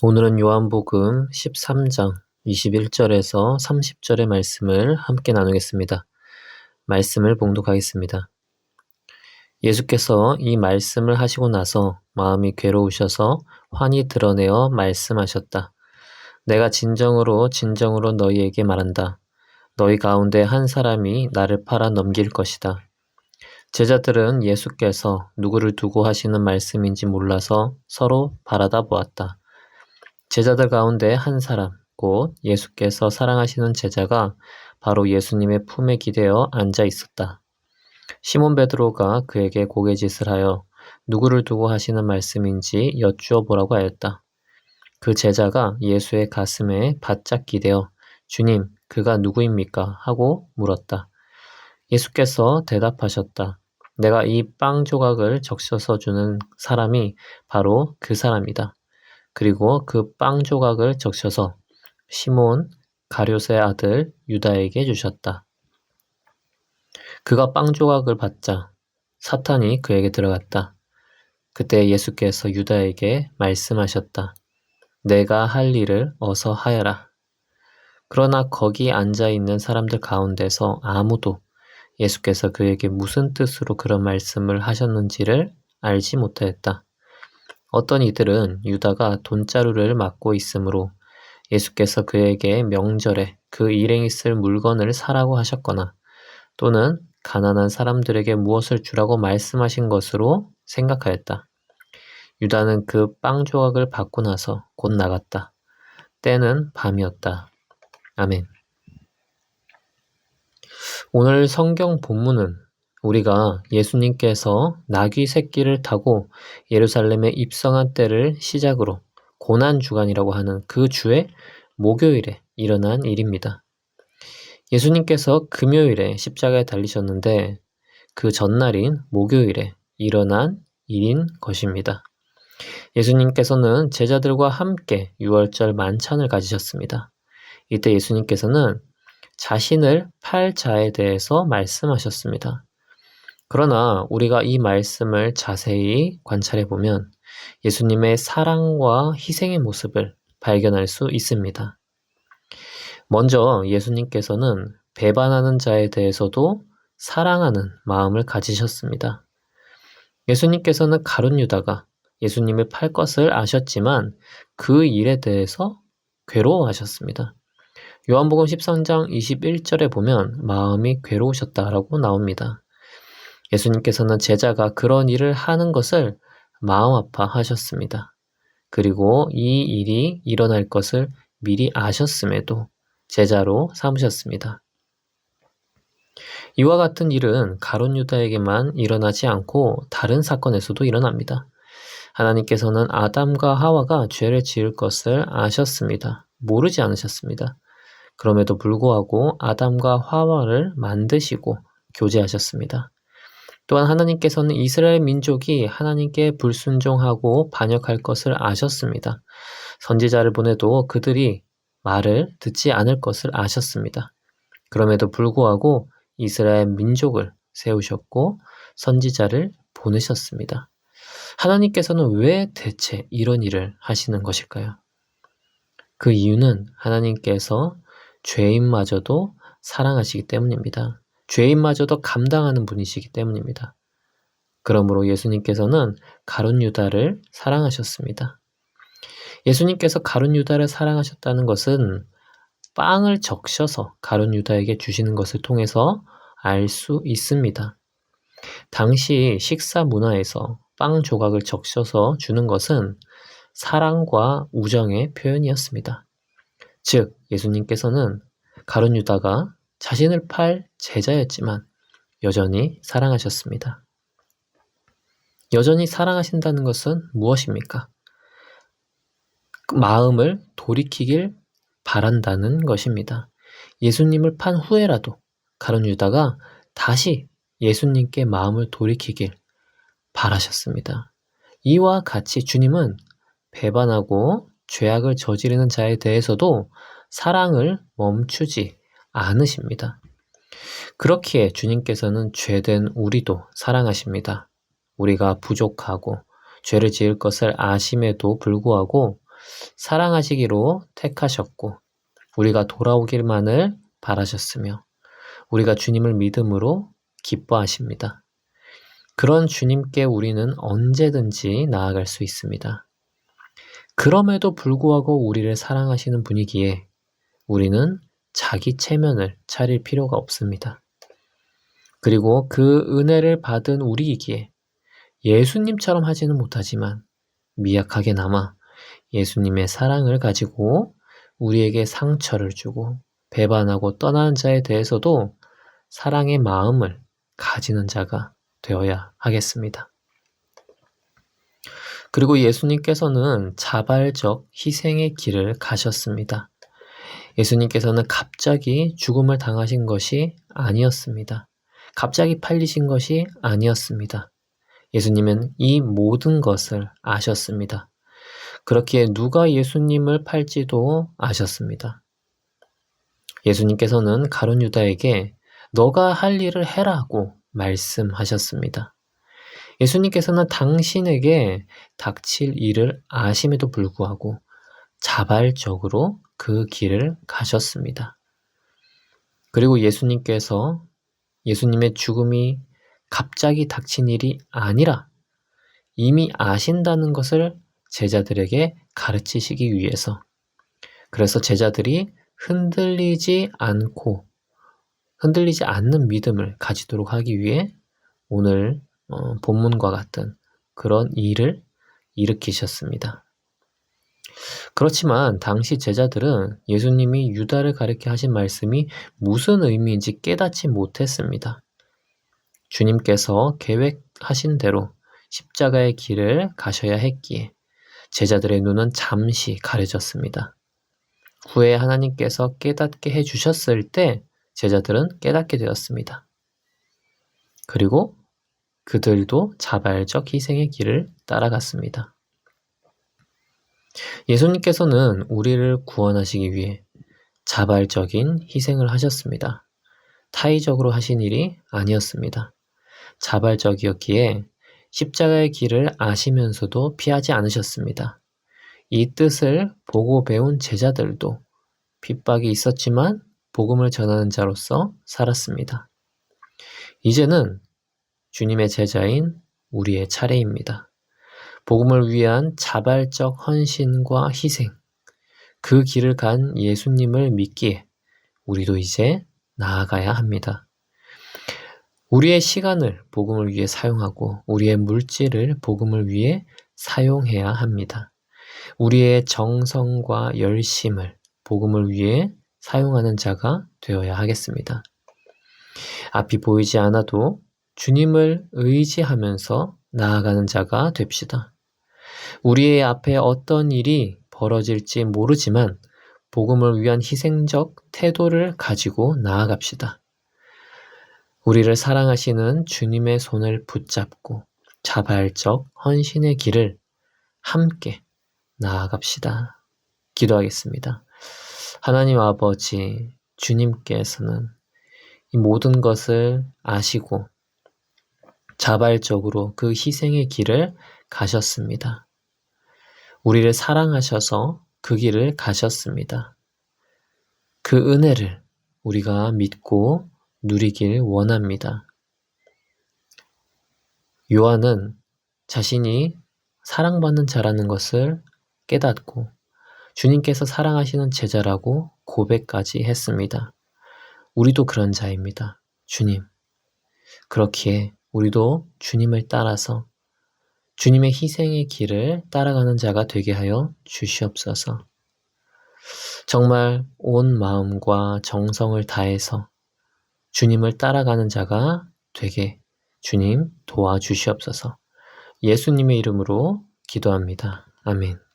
오늘은 요한복음 13장 21절에서 30절의 말씀을 함께 나누겠습니다. 말씀을 봉독하겠습니다. 예수께서 이 말씀을 하시고 나서 마음이 괴로우셔서 환히 드러내어 말씀하셨다. 내가 진정으로 진정으로 너희에게 말한다. 너희 가운데 한 사람이 나를 팔아 넘길 것이다. 제자들은 예수께서 누구를 두고 하시는 말씀인지 몰라서 서로 바라다 보았다. 제자들 가운데 한 사람, 곧 예수께서 사랑하시는 제자가 바로 예수님의 품에 기대어 앉아 있었다. 시몬 베드로가 그에게 고개짓을 하여 누구를 두고 하시는 말씀인지 여쭈어 보라고 하였다. 그 제자가 예수의 가슴에 바짝 기대어 주님, 그가 누구입니까? 하고 물었다. 예수께서 대답하셨다. 내가 이 빵 조각을 적셔서 주는 사람이 바로 그 사람이다. 그리고 그 빵 조각을 적셔서 시몬 가료세의 아들 유다에게 주셨다. 그가 빵 조각을 받자 사탄이 그에게 들어갔다. 그때 예수께서 유다에게 말씀하셨다. 내가 할 일을 어서 하여라. 그러나 거기 앉아 있는 사람들 가운데서 아무도 예수께서 그에게 무슨 뜻으로 그런 말씀을 하셨는지를 알지 못하였다. 어떤 이들은 유다가 돈자루를 맡고 있으므로 예수께서 그에게 명절에 그 일행이 쓸 물건을 사라고 하셨거나 또는 가난한 사람들에게 무엇을 주라고 말씀하신 것으로 생각하였다. 유다는 그 빵 조각을 받고 나서 곧 나갔다. 때는 밤이었다. 아멘. 오늘 성경 본문은 우리가 예수님께서 나귀 새끼를 타고 예루살렘에 입성한 때를 시작으로 고난 주간이라고 하는 그 주의 목요일에 일어난 일입니다. 예수님께서 금요일에 십자가에 달리셨는데 그 전날인 목요일에 일어난 일인 것입니다. 예수님께서는 제자들과 함께 6월절 만찬을 가지셨습니다. 이때 예수님께서는 자신을 팔 자에 대해서 말씀하셨습니다. 그러나 우리가 이 말씀을 자세히 관찰해 보면 예수님의 사랑과 희생의 모습을 발견할 수 있습니다. 먼저 예수님께서는 배반하는 자에 대해서도 사랑하는 마음을 가지셨습니다. 예수님께서는 가룟 유다가 예수님을 팔 것을 아셨지만 그 일에 대해서 괴로워하셨습니다. 요한복음 13장 21절에 보면 마음이 괴로우셨다라고 나옵니다. 예수님께서는 제자가 그런 일을 하는 것을 마음 아파하셨습니다. 그리고 이 일이 일어날 것을 미리 아셨음에도 제자로 삼으셨습니다. 이와 같은 일은 가론 유다에게만 일어나지 않고 다른 사건에서도 일어납니다. 하나님께서는 아담과 하와가 죄를 지을 것을 아셨습니다. 모르지 않으셨습니다. 그럼에도 불구하고 아담과 하와를 만드시고 교제하셨습니다. 또한 하나님께서는 이스라엘 민족이 하나님께 불순종하고 반역할 것을 아셨습니다. 선지자를 보내도 그들이 말을 듣지 않을 것을 아셨습니다. 그럼에도 불구하고 이스라엘 민족을 세우셨고 선지자를 보내셨습니다. 하나님께서는 왜 대체 이런 일을 하시는 것일까요? 그 이유는 하나님께서 죄인마저도 사랑하시기 때문입니다. 죄인마저도 감당하는 분이시기 때문입니다. 그러므로 예수님께서는 가룟 유다를 사랑하셨습니다. 예수님께서 가룟 유다를 사랑하셨다는 것은 빵을 적셔서 가룟 유다에게 주시는 것을 통해서 알 수 있습니다. 당시 식사 문화에서 빵 조각을 적셔서 주는 것은 사랑과 우정의 표현이었습니다. 즉, 예수님께서는 가룟 유다가 자신을 팔 제자였지만 여전히 사랑하셨습니다. 여전히 사랑하신다는 것은 무엇입니까? 그 마음을 돌이키길 바란다는 것입니다. 예수님을 판 후에라도 가론 유다가 다시 예수님께 마음을 돌이키길 바라셨습니다. 이와 같이 주님은 배반하고 죄악을 저지르는 자에 대해서도 사랑을 멈추지 않으십니다. 그렇기에 주님께서는 죄된 우리도 사랑하십니다. 우리가 부족하고 죄를 지을 것을 아심에도 불구하고 사랑하시기로 택하셨고 우리가 돌아오길만을 바라셨으며 우리가 주님을 믿음으로 기뻐하십니다. 그런 주님께 우리는 언제든지 나아갈 수 있습니다. 그럼에도 불구하고 우리를 사랑하시는 분이기에 우리는 자기 체면을 차릴 필요가 없습니다. 그리고 그 은혜를 받은 우리이기에 예수님처럼 하지는 못하지만 미약하게 남아 예수님의 사랑을 가지고 우리에게 상처를 주고 배반하고 떠나는 자에 대해서도 사랑의 마음을 가지는 자가 되어야 하겠습니다. 그리고 예수님께서는 자발적 희생의 길을 가셨습니다. 예수님께서는 갑자기 죽음을 당하신 것이 아니었습니다. 갑자기 팔리신 것이 아니었습니다. 예수님은 이 모든 것을 아셨습니다. 그렇기에 누가 예수님을 팔지도 아셨습니다. 예수님께서는 가론 유다에게 너가 할 일을 해라고 말씀하셨습니다. 예수님께서는 당신에게 닥칠 일을 아심에도 불구하고 자발적으로 그 길을 가셨습니다. 그리고 예수님께서 예수님의 죽음이 갑자기 닥친 일이 아니라 이미 아신다는 것을 제자들에게 가르치시기 위해서 그래서 제자들이 흔들리지 않고 흔들리지 않는 믿음을 가지도록 하기 위해 오늘 어, 본문과 같은 그런 일을 일으키셨습니다. 그렇지만 당시 제자들은 예수님이 유다를 가리켜 하신 말씀이 무슨 의미인지 깨닫지 못했습니다. 주님께서 계획하신 대로 십자가의 길을 가셔야 했기에 제자들의 눈은 잠시 가려졌습니다. 후에 하나님께서 깨닫게 해주셨을 때 제자들은 깨닫게 되었습니다. 그리고 그들도 자발적 희생의 길을 따라갔습니다. 예수님께서는 우리를 구원하시기 위해 자발적인 희생을 하셨습니다. 타의적으로 하신 일이 아니었습니다. 자발적이었기에 십자가의 길을 아시면서도 피하지 않으셨습니다. 이 뜻을 보고 배운 제자들도 핍박이 있었지만 복음을 전하는 자로서 살았습니다. 이제는 주님의 제자인 우리의 차례입니다. 복음을 위한 자발적 헌신과 희생, 그 길을 간 예수님을 믿기에 우리도 이제 나아가야 합니다. 우리의 시간을 복음을 위해 사용하고 우리의 물질을 복음을 위해 사용해야 합니다. 우리의 정성과 열심을 복음을 위해 사용하는 자가 되어야 하겠습니다. 앞이 보이지 않아도 주님을 의지하면서 나아가는 자가 됩시다. 우리의 앞에 어떤 일이 벌어질지 모르지만 복음을 위한 희생적 태도를 가지고 나아갑시다. 우리를 사랑하시는 주님의 손을 붙잡고 자발적 헌신의 길을 함께 나아갑시다. 기도하겠습니다. 하나님 아버지, 주님께서는 이 모든 것을 아시고 자발적으로 그 희생의 길을 가셨습니다. 우리를 사랑하셔서 그 길을 가셨습니다. 그 은혜를 우리가 믿고 누리길 원합니다. 요한은 자신이 사랑받는 자라는 것을 깨닫고 주님께서 사랑하시는 제자라고 고백까지 했습니다. 우리도 그런 자입니다. 주님. 그렇기에 우리도 주님을 따라서 주님의 희생의 길을 따라가는 자가 되게 하여 주시옵소서. 정말 온 마음과 정성을 다해서 주님을 따라가는 자가 되게 주님 도와주시옵소서. 예수님의 이름으로 기도합니다. 아멘.